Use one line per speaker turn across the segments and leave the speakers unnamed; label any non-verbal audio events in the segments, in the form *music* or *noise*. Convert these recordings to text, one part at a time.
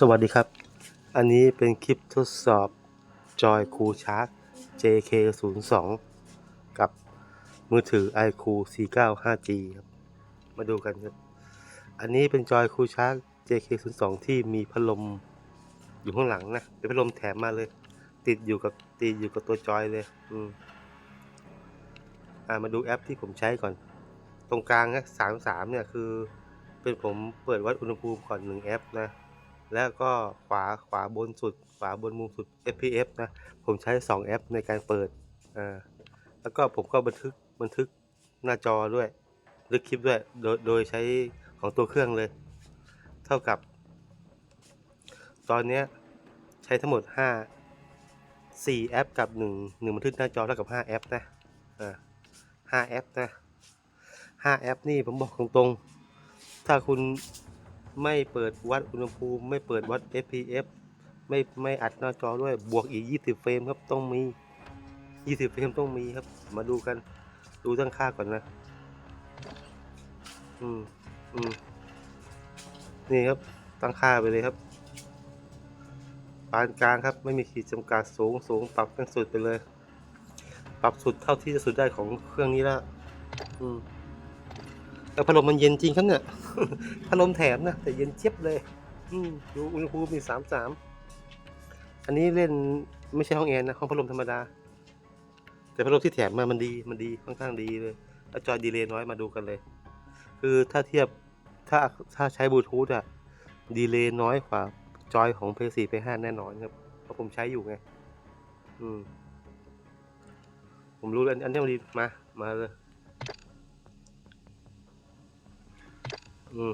สวัสดีครับ อันนี้เป็นคลิปทดสอบจอยคูชาร์ JK02 กับมือถือ iQ C9 5G ครับ มาดูกันครับ อันนี้เป็นจอยคูชาร์ JK02 ที่มีพัดลมอยู่ข้างหลังนะ เป็นพัดลมแถมมาเลย ติดอยู่กับติดอยู่กับตัวจอยเลย อืมอ่ามาดูแอปที่ผมใช้ก่อน ตรงกลางนะสามสามเนี่ยคือ เป็นผมเปิดวัดอุณหภูมิก่อนหนึ่งแอปนะ แล้วก็ขวาขวาบนสุด ขวาบนมุมสุด FPS นะ ผมใช้ 2 แอปในการเปิดอ่าแล้วก็ผมก็บันทึกบันทึกหน้าจอด้วยบันทึกคลิปด้วยโดยโดยใช้ของตัวเครื่องเลย เท่ากับ ตอนนี้ใช้ทั้งหมด 5 4 แอปกับ 1 1บันทึกหน้าจอเท่ากับ 5 แอปนะอ่า5แอปนะ5แอปนี่ผมบอกตรงๆ ถ้าคุณ ไม่เปิดวัดอุณหภูมิ ไม่เปิดวัด FPS ไม่ไม่อัดหน้าจอด้วยบวกอีก 20 เฟรมครับต้องมี 20 เฟรมต้องมีครับ มาดูกัน ดูตั้งค่าก่อนนะ อืมอืมนี่ครับตั้งค่าไปเลยครับปานกลางครับไม่มีขีดจำกัดสูงสูงปรับเป็นสุดไปเลย ปรับสุดเท่าที่จะสุดได้ของเครื่องนี้แล้วอืม แล้วพัดลมมันเย็นจริงครับเนี่ย พัดลมแถมนะแต่เย็นเจี๊ยบเลยดูอุณหภูมิมีสามสามอันนี้เล่นไม่ใช่ห้องแอร์นะห้องพัดลมธรรมดา แต่พัดลมที่แถมมามันดีมันดีค่อนข้างดีเลยแล้วจอยดีเลย์น้อยมาดูกันเลย คือถ้าเทียบถ้าถ้าใช้บลูทูธอะดีเลย์น้อยกว่าจอยของ p 4 p 5แน่นอนครับเพราะผมใช้อยู่ไง อืม ผมรู้แล้วอันอันนี้มันดีมา มาเลย อืม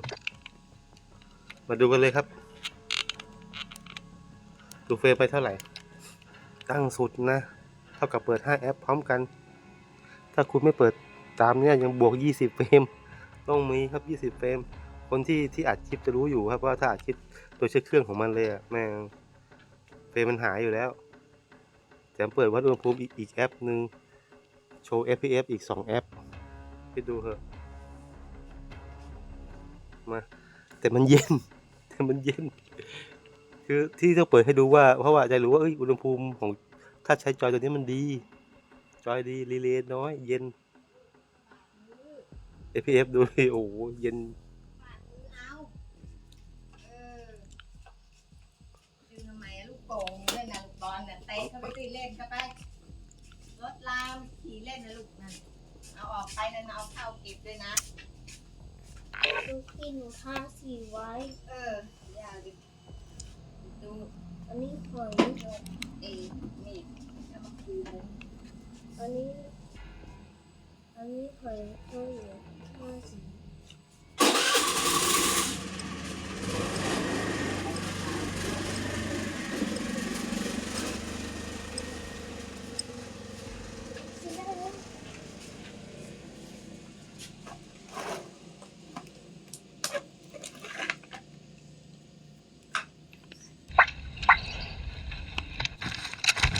มาดูกันเลยครับ ดูเฟรมไปเท่าไหร่ ตั้งสุดนะ เท่ากับเปิด 5 แอปพร้อมกัน ถ้าคุณไม่เปิดตามเนี้ยยังบวก 20 เฟรม ต้องมีครับ 20 เฟรม คนที่ที่อัดคลิปจะรู้อยู่ครับว่าถ้าอัดคลิปโดยใช้เครื่องของมันเลยอะแม่งเฟรมมันหายอยู่แล้วแถมเปิดวัดอุณหภูมิอีกอีกแอปหนึ่งโชว์ FPS อีก 2 แอปไปดูเถอะ มา แต่มันเย็น แต่มันเย็น คือที่ต้องเปิดให้ดูว่า เพราะว่าจะรู้ว่าอุณหภูมิของถ้าใช้จอยตัวนี้มันดี จอยดีรีเลย์น้อย เย็น APF ดูดิโอ้โหเย็น
เอาเออดูทำไมลูกโป่งเล่นนะลูกบอลนะเตะเข้าไปตีเล่นเข้าไปรถลามขี่เล่นนะลูกนั่นเอาออกไปนะเอาเข้าเก็บด้วยนะ
ดูที่หนูทาสีไว้
เออ อย่าดิดู
อันนี้หอย
เอ้มีดแล้วมาคูมุม
อันนี้ อันนี้หอยก็อยู่ทาสี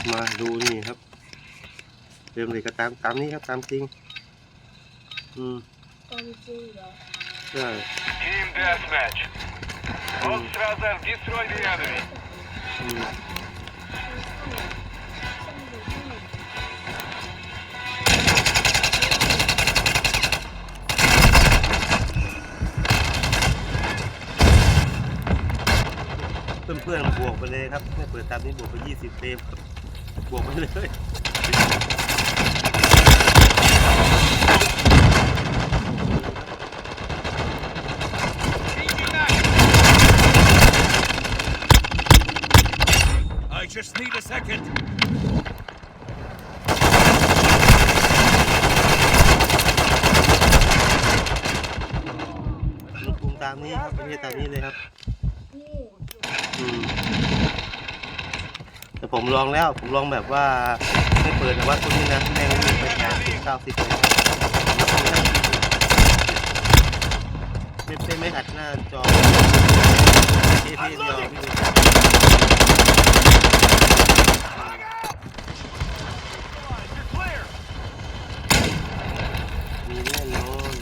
มาดูนี่ครับ เริ่มเลยก็ตามตามนี้ครับตามจริง อืม
ความจริงเหรอ
ใช่
Team deathmatch. Both rather destroy the enemy.
อืมเพื่อนๆบวกไปเลยครับไม่เปิดตามนี้บวกไป 20เฟรมครับบวกไปเลย
just need a second.
อุณหภูมิตามนี้ครับไม่ใช่ตามนี้เลยครับแต่ผมลองแล้ว ผมลองแบบว่าไม่เปิดแต่ว่าตัวนี้นะแม่งวิ่งไปแปดสิบเก้าสิบเลยไม่ไม่ไม่อัดหน้าจอเอพีเดียวพี่ดู
You're clear.
มีแน่นอน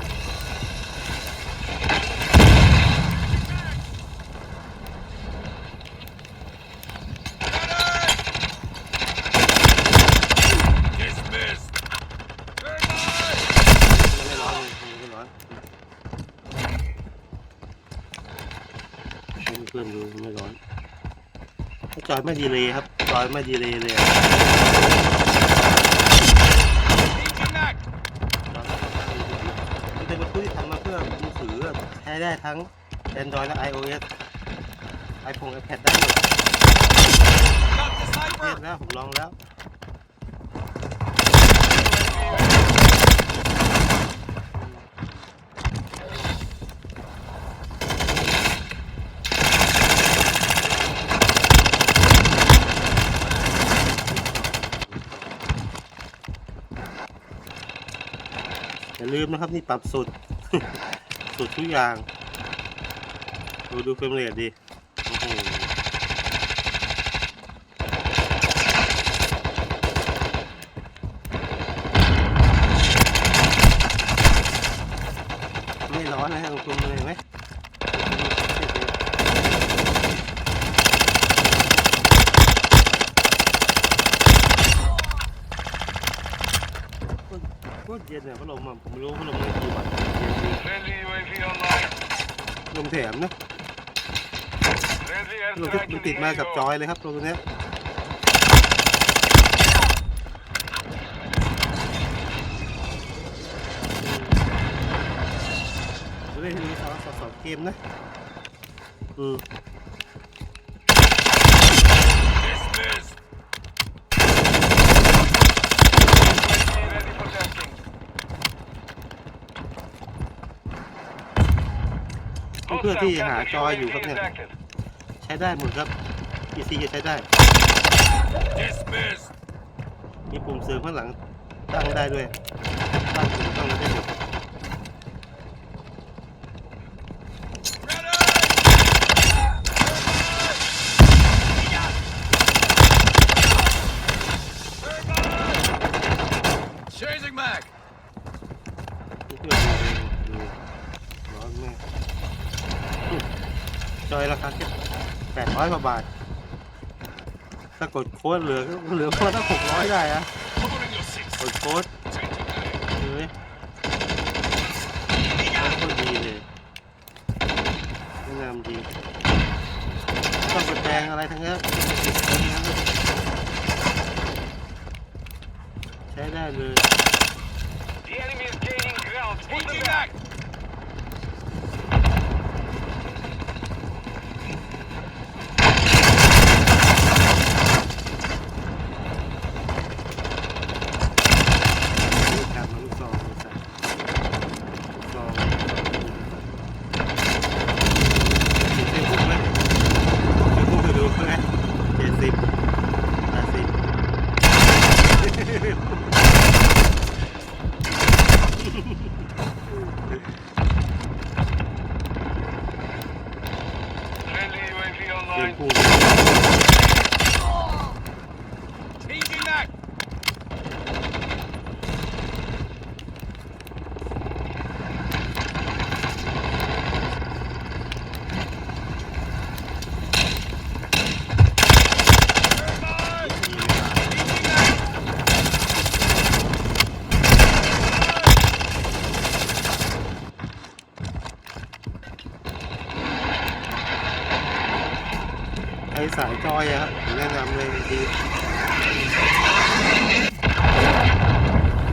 เพื่อนดูไม่ร้อนจ อยไม่ดีเลยครับจอยไม่ดีเลยเลยมันเป็นวัตถุที่ทำมาเพื่อมือถือใช้ได้ทั้ง Android และ iOS iPhone iPad ได้หมดเท
sniper.
ศแล้วผมลองแล้ว อย่าลืมนะครับนี่ปรับสุด สุดทุกอย่าง ดูดูเฟรมเรทดีโอ้โหไม่ร้อนนะลงทุนเลยไหมโคตร เย็นเนี่ยพัดลมอะผมไม่รู้พัดลมมันกี่วัตต์เย็นดี
Friendly UAV online.
ลมแถมนะ
Friendly
ลมที่
airstrike
มัน
in
ติด
the
มากับจ
AO.
อยเลยครับลมตัวเนี้ยเล่นให้ดูสองสองสองเกมนะ อืม เพื่อ
Hostile
ที่หา
counter
จอยอยู่ครับ
UAV
เนี่ย
is active.
ใช้ได้หมดครับ PC จะใช้ได้
Dismissed.
มีปุ่มเสริมข้างหลังตั้งได้ด้วยตั้งปุ่มตั้งได้หมด
Ready. Changing mag.
เพื่อนดูดูร้อนแม่อืมจอยรา คาแค่แปดร้อยกว่าบาท ถ้ากดโค้ดเหลือเหลือคนละหกร้อยได้อะกดโค้ด
Changing mag.
เลยโคตรดีเลยแนะนำดีต้องไปแปลงอะไรทั้งนั้นใช้ได้เลย
The enemy is gaining ground. Pull them back.
ลูกกลับมาลูกซองลูกซองลูกซองเจ็ดสิบปุ๊บไหมเจ็ดปุ๊บไปดูไหมเจ็ดสิบแปดสิบ
Friendly UAV
เจ็ด
online.
ปุ๊บ
Changing mag.
ไอสายจ อยอะครับผมแนะนำเลยดี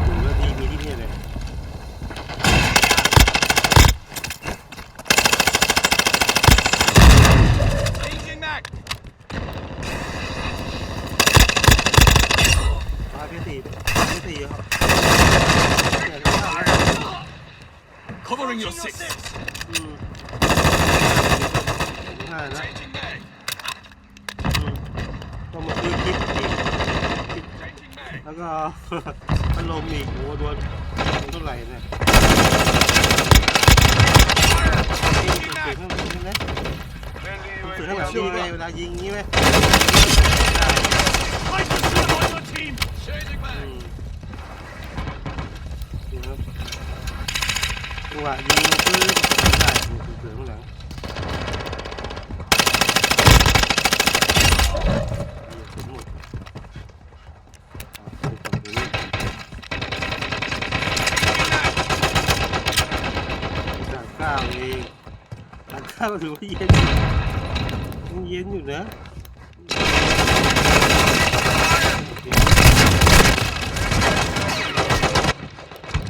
ถือว่าดีมีที่นี่เลย
Changing mag.
ฟ้าพี่สี่พี่สี่ครับเนี่ยก็เข้าแล้ว
Covering your six.
อืมห้านะ
Changing mag.
อืมก็มาซื้อคลิปอีก
Changing mag.
แล้วก็พัดลมอีกโอ้โหโดนเท่าไหร่เนี่ยเสียงข้างหลังใช่ไหมเสียงข้างหลังดีไงเวลายิงงี้ไหม
team! Changing
อื
mag!
มดูครับจังหวะยิงปื้มได้ดูเสียงข้างหลังเหยียบผมหมดอะดูก่อนดูนี่สาเก้าเองสามเก้าถือว่าเย็นยังเย็นอยู่นะ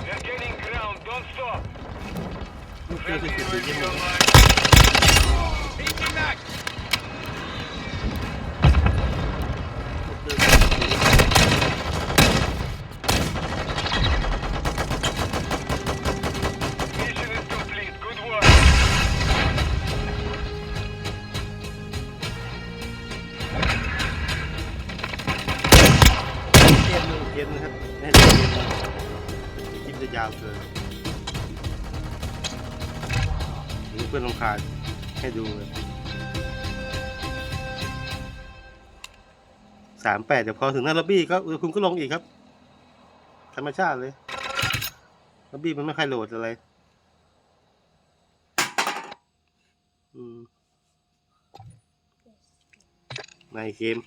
They're gaining ground. Don't stop.
ลูกเรือที่
Friendly
สุดเย็นอยู่ เพื่อนลงคาญให้ดูเลยสามแปดเดี๋ยวพอถึงหน้าล็อบบี้ก็คุณก็ลงอีกครับ ธรรมชาติเลยล็อบบี้มันไม่ค่อยโหลดอะไร อืมในเกม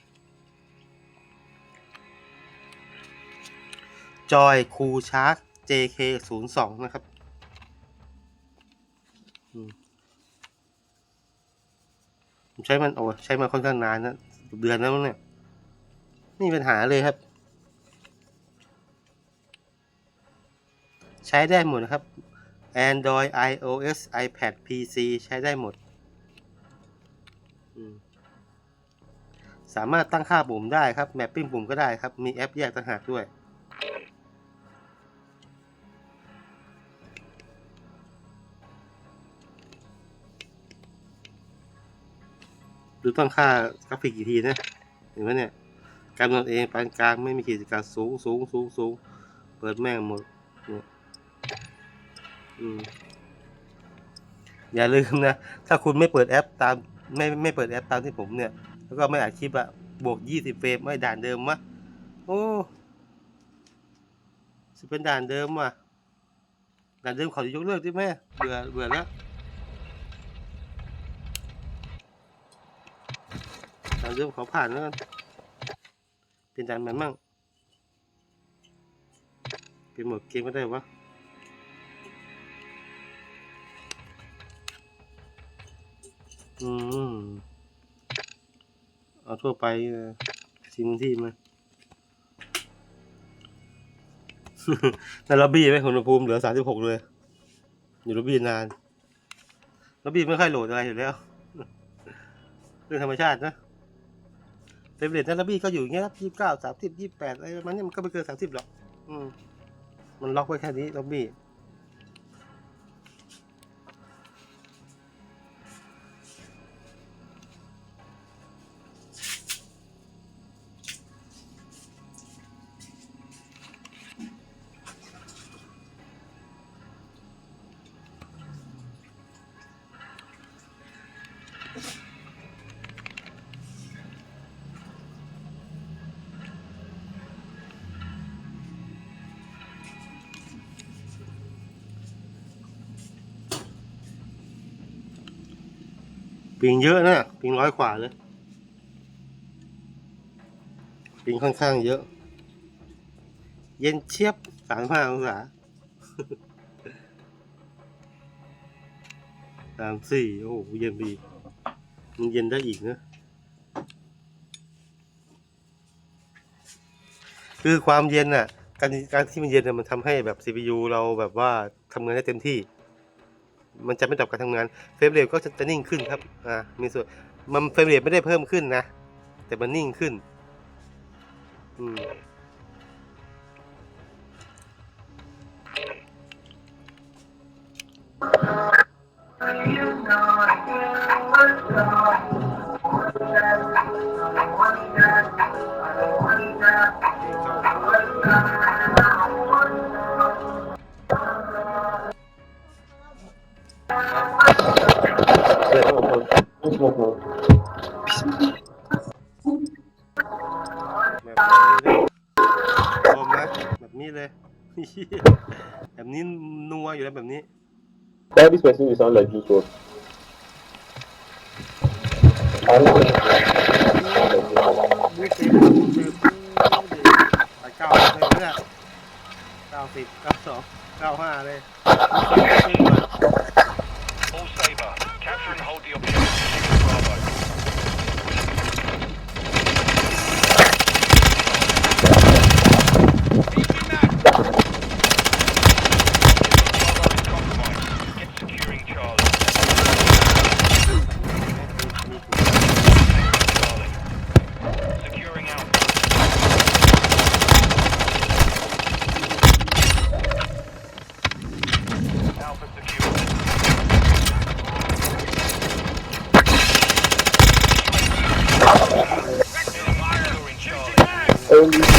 จอยคูชาร์ก JK 0 2 นะครับอืม ผมใช้มันโอ้ใช้มาค่อนข้างนานนะเดือนแล้วมั้งเนี่ยไม่มีปัญหาเลยครับ ใช้ได้หมดนะครับ Android iOS iPad PC ใช้ได้หมด สามารถตั้งค่าปุ่มได้ครับ แมปปิ้งปุ่มก็ได้ครับ มีแอปแยกต่างหากด้วย ดูตั้งค่ากราฟิกกี่ทีนะเห็นไหมเนี่ยกำหนดเองปานกลางไม่มีขีดจำกัดสูงสูงสูงสูงเปิดแม่งหมดเนี่ยอืมอย่าลืมนะ ถ้าคุณไม่เปิดแอปตามไม่ไม่เปิดแอปตามที่ผมเนี่ย แล้วก็ไม่อัดคลิปอะบวกยี่สิบเฟรมไม่ด่านเดิมวะโอ้จะเป็นด่านเดิมว่ะด่านเดิมขาจะยกเลิกได้ไหมเบื่อเบื่อแล้ว ด่านเดิมเขาผ่านแล้วกันเป็นด่านใหม่มั่งเป็นหมดเกมก็ได้วะอืมเอาทั่วไปสิมที่มาในล็อบบี้ไหมคุณอุณหภูมิเหลือสามสิบหกเลย อยู่ล็อบบี้นานล็อบบี้ไม่ค่อยโหลดอะไรอยู่แล้ว เรื่องธรรมชาตินะ เฟรมเรทในล็อบบี้ก็อยู่อย่างเงี้ยครับยี่สิบเก้าสามสิบยี่สิบแปดอะไรประมาณนี้มันก็ไม่เกินสามสิบหรอก อืม มันล็อกไว้แค่นี้ล็อบบี้ ปิงเยอะนะปิงร้อยกว่าเลยปิงค่อนข้างเยอะ เย็นเชียบสามห้าองศาสามสี่โอ้โหเย็นไปอีกมันเย็นได้อีกนะคือความเย็นน่ะ การการที่มันเย็นน่ะมันทำให้แบบ CPU เราแบบว่าทำงานได้เต็มที่ มันจะไม่ดับการทำงานเฟรมเรทก็จะนิ่งขึ้นครับอ่ามีส่วนมันเฟรมเรทไม่ได้เพิ่มขึ้นนะ แต่มันนิ่งขึ้นอืม แบบนี้เลยโอมนะแบบนี้เลยเหี้ยแบบนี้นัวอยู่แล้วแบบนี้
Why this person you sound like Juice WRLD?
บูสเซฟบูส
Thank you.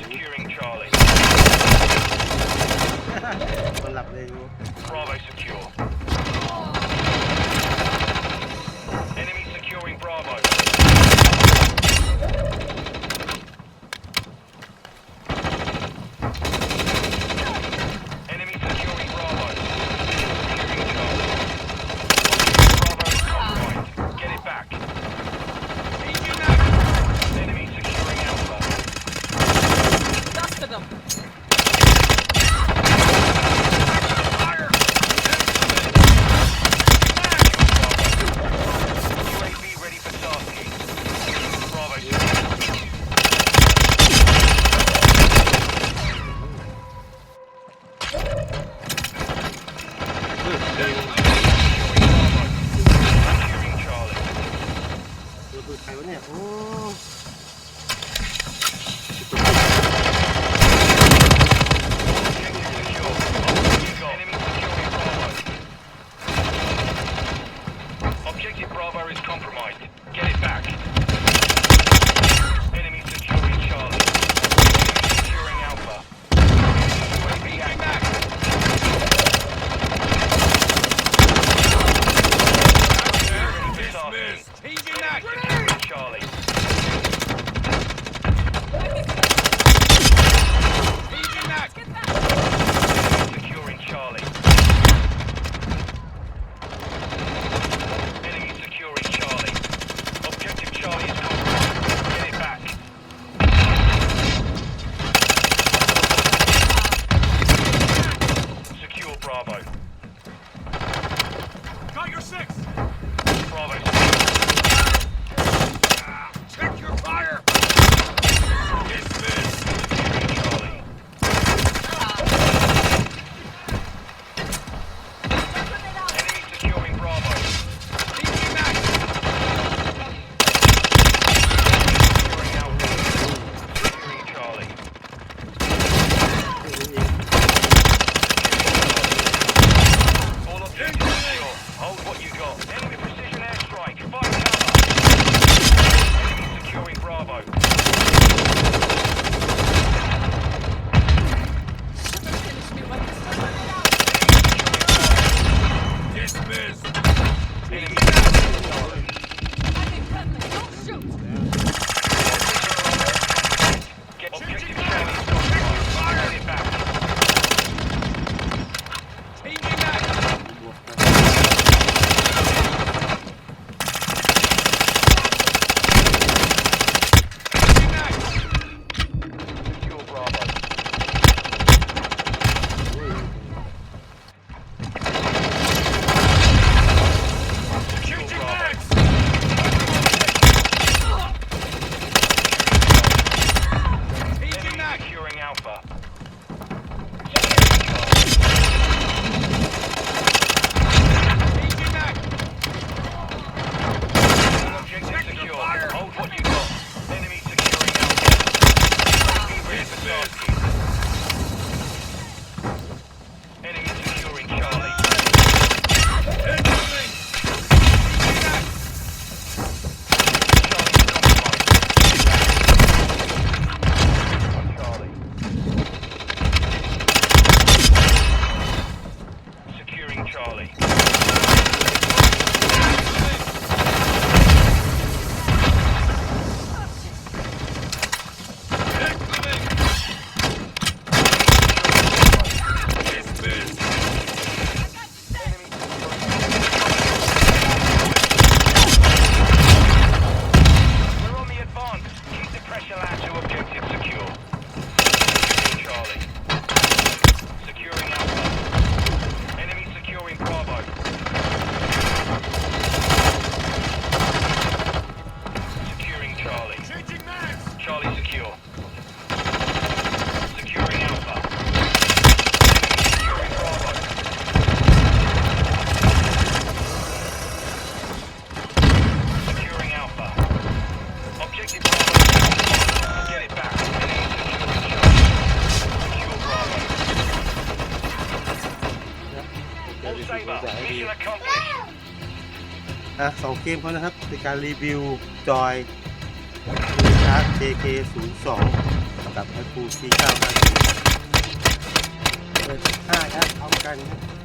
Securing Charlie. *laughs*
คนหลับเลยกู
Bravo secure.
อะ
สองเกมเขานะครับในการรีวิวจอยคูชาร์จ JK02 กับ Apple C9 5ครับเอากันคร